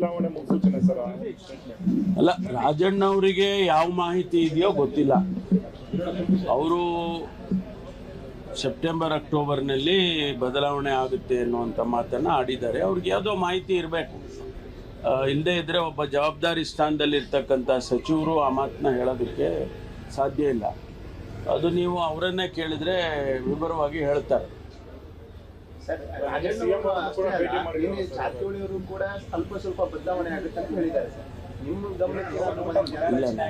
ಬದಲಾವಣೆ ಮುನ್ಸೂಚನೆ ಸರ್ ಅಲ್ಲ ರಾಜಣ್ಣ ಅವರಿಗೆ ಯಾವ ಮಾಹಿತಿ ಇದೆಯೋ ಗೊತ್ತಿಲ್ಲ. ಅವರು ಸೆಪ್ಟೆಂಬರ್, ಅಕ್ಟೋಬರ್ನಲ್ಲಿ ಬದಲಾವಣೆ ಆಗುತ್ತೆ ಅನ್ನುವಂಥ ಮಾತನ್ನು ಆಡಿದ್ದಾರೆ. ಅವ್ರಿಗೆ ಯಾವುದೋ ಮಾಹಿತಿ ಇರಬೇಕು. ಇಲ್ಲದೇ ಇದ್ದರೆ ಒಬ್ಬ ಜವಾಬ್ದಾರಿ ಸ್ಥಾನದಲ್ಲಿರ್ತಕ್ಕಂಥ ಸಚಿವರು ಆ ಮಾತನ್ನ ಹೇಳೋದಕ್ಕೆ ಸಾಧ್ಯ ಇಲ್ಲ. ಅದು ನೀವು ಅವರನ್ನೇ ಕೇಳಿದರೆ ವಿವರವಾಗಿ ಹೇಳ್ತಾರೆ ಸರ್ ರಾಜಣ್ಣ ಅವರು ಅಷ್ಟೇ ಅಲ್ಲ, ನಿನ್ನೆ ಜಾರಕಿಹೊಳಿ ಅವರು ಕೂಡ ಸ್ವಲ್ಪ ಸ್ವಲ್ಪ ಬದಲಾವಣೆ ಆಗುತ್ತೆ ಅಂತ ಹೇಳಿದ್ದಾರೆ ಸರ್. ನಿಮ್ಮ ಗಮನಕ್ಕೆ ಏನಾದ್ರು ಇಲ್ಲ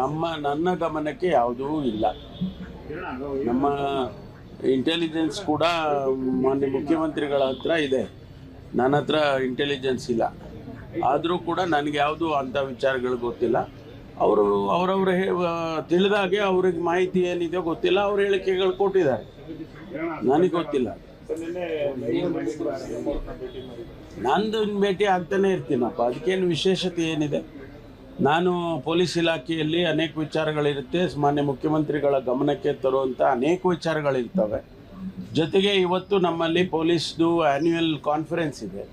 ನಮ್ಮ ನನ್ನ ಗಮನಕ್ಕೆ ಯಾವುದೂ ಇಲ್ಲ. ನಮ್ಮ ಇಂಟೆಲಿಜೆನ್ಸ್ ಕೂಡ ಮಾನ್ಯ ಮುಖ್ಯಮಂತ್ರಿಗಳ ಹತ್ರ ಇದೆ. ನನ್ನ ಹತ್ರ ಇಂಟೆಲಿಜೆನ್ಸ್ ಇಲ್ಲ. ಆದರೂ ಕೂಡ ನನಗೆ ಯಾವುದು ಅಂಥ ವಿಚಾರಗಳು ಗೊತ್ತಿಲ್ಲ. ಅವರು ಅವರವ್ರ ತಿಳಿದಾಗೆ ಅವ್ರಿಗೆ ಮಾಹಿತಿ ಏನಿದೆ ಗೊತ್ತಿಲ್ಲ. ಅವ್ರ ಹೇಳಿಕೆಗಳು ಕೊಟ್ಟಿದ್ದಾರೆ. ನನಗೆ ಗೊತ್ತಿಲ್ಲ. ನಂದು ಭೇಟಿ ಆಗ್ತಾನೆ ಇರ್ತೀನಪ್ಪ. ಅದಕ್ಕೇನು ವಿಶೇಷತೆ ಏನಿದೆ? ನಾನು ಪೊಲೀಸ್ ಇಲಾಖೆಯಲ್ಲಿ ಅನೇಕ ವಿಚಾರಗಳಿರುತ್ತೆ. ಮಾನ್ಯ ಮುಖ್ಯಮಂತ್ರಿಗಳ ಗಮನಕ್ಕೆ ತರುವಂಥ ಅನೇಕ ವಿಚಾರಗಳಿರ್ತವೆ. ಜೊತೆಗೆ ಇವತ್ತು ನಮ್ಮಲ್ಲಿ ಪೊಲೀಸ್ದು ಆ್ಯನ್ಯುಯಲ್ ಕಾನ್ಫರೆನ್ಸ್ ಇದೆ.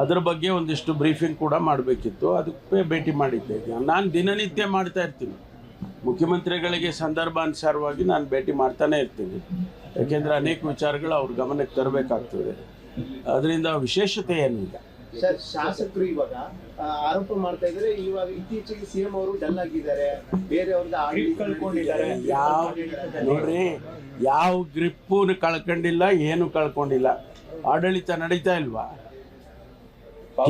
ಅದ್ರ ಬಗ್ಗೆ ಒಂದಿಷ್ಟು ಬ್ರೀಫಿಂಗ್ ಕೂಡ ಮಾಡಬೇಕಿತ್ತು. ಅದಕ್ಕೆ ಭೇಟಿ ಮಾಡಿದ್ದೆ. ನಾನು ದಿನನಿತ್ಯ ಮಾಡ್ತಾ ಇರ್ತೀನಿ. ಮುಖ್ಯಮಂತ್ರಿಗಳಿಗೆ ಸಂದರ್ಭಾನುಸಾರವಾಗಿ ನಾನು ಭೇಟಿ ಮಾಡ್ತಾನೆ ಇರ್ತೀನಿ. ಯಾಕೆಂದರೆ ಅನೇಕ ವಿಚಾರಗಳು ಅವ್ರ ಗಮನಕ್ಕೆ ತರಬೇಕಾಗ್ತದೆ. ಅದರಿಂದ ವಿಶೇಷತೆ ಏನಿಲ್ಲ. ಸರ್ ಶಾಸಕರು ಇವಾಗ ಆರೋಪ ಮಾಡ್ತಾ ಇದ್ದಾರೆ. ಇವಾಗ ಇತ್ತೀಚೆಗೆ ಸಿಎಂ ಅವರು ಡಲ್ ಆಗಿದ್ದಾರೆ. ಬೇರೆ ಆಡಳಿತ ಕಳ್ಕೊಂಡಿದ್ದಾರೆ. ಯಾವ ನೋಡ್ರಿ ಯಾವ ಗ್ರಿಪ್ಪು ಕಳ್ಕೊಂಡಿಲ್ಲ ಏನು ಕಳ್ಕೊಂಡಿಲ್ಲ. ಆಡಳಿತ ನಡೀತಾ ಇಲ್ವಾ?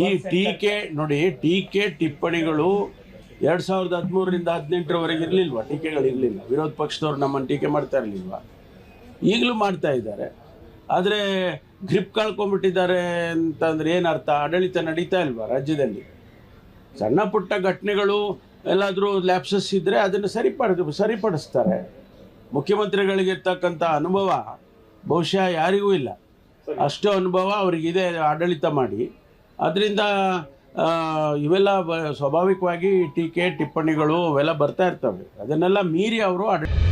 ಈ ಟೀಕೆ ನೋಡಿ ಟೀಕೆ ಟಿಪ್ಪಣಿಗಳು ಎರಡ್ ಸಾವಿರದ ಹದಿಮೂರರಿಂದ ಹದಿನೆಂಟರವರೆಗೆ ಇರಲಿಲ್ವಾ? ಟೀಕೆಗಳಿರಲಿಲ್ಲ ವಿರೋಧ ಪಕ್ಷದವ್ರು ನಮ್ಮನ್ನು ಟೀಕೆ ಮಾಡ್ತಾ ಇರಲಿಲ್ವಾ? ಈಗಲೂ ಮಾಡ್ತಾ ಇದ್ದಾರೆ. ಆದರೆ ಗ್ರಿಪ್ ಕಳ್ಕೊಂಡ್ಬಿಟ್ಟಿದ್ದಾರೆ ಅಂತಂದ್ರೆ ಏನರ್ಥ ಆಡಳಿತ ನಡೀತಾ ಇಲ್ವಾ ರಾಜ್ಯದಲ್ಲಿ? ಸಣ್ಣ ಪುಟ್ಟ ಘಟನೆಗಳು ಎಲ್ಲಾದರೂ ಲ್ಯಾಪ್ಸಸ್ ಇದ್ದರೆ ಅದನ್ನು ಸರಿಪಡ, ಸರಿಪಡಿಸ್ತಾರೆ. ಮುಖ್ಯಮಂತ್ರಿಗಳಿಗಿರ್ತಕ್ಕಂಥ ಅನುಭವ ಬಹುಶಃ ಯಾರಿಗೂ ಇಲ್ಲ. ಅಷ್ಟು ಅನುಭವ ಅವರಿಗಿದೆ ಆಡಳಿತ ಮಾಡಿ. ಅದರಿಂದ ಇವೆಲ್ಲ ಸ್ವಾಭಾವಿಕವಾಗಿ ಟೀಕೆ, ಟಿಪ್ಪಣಿಗಳು ಅವೆಲ್ಲ ಬರ್ತಾ ಇರ್ತವೆ. ಅದನ್ನೆಲ್ಲ ಮೀರಿ ಅವರು ಆಡಳಿತ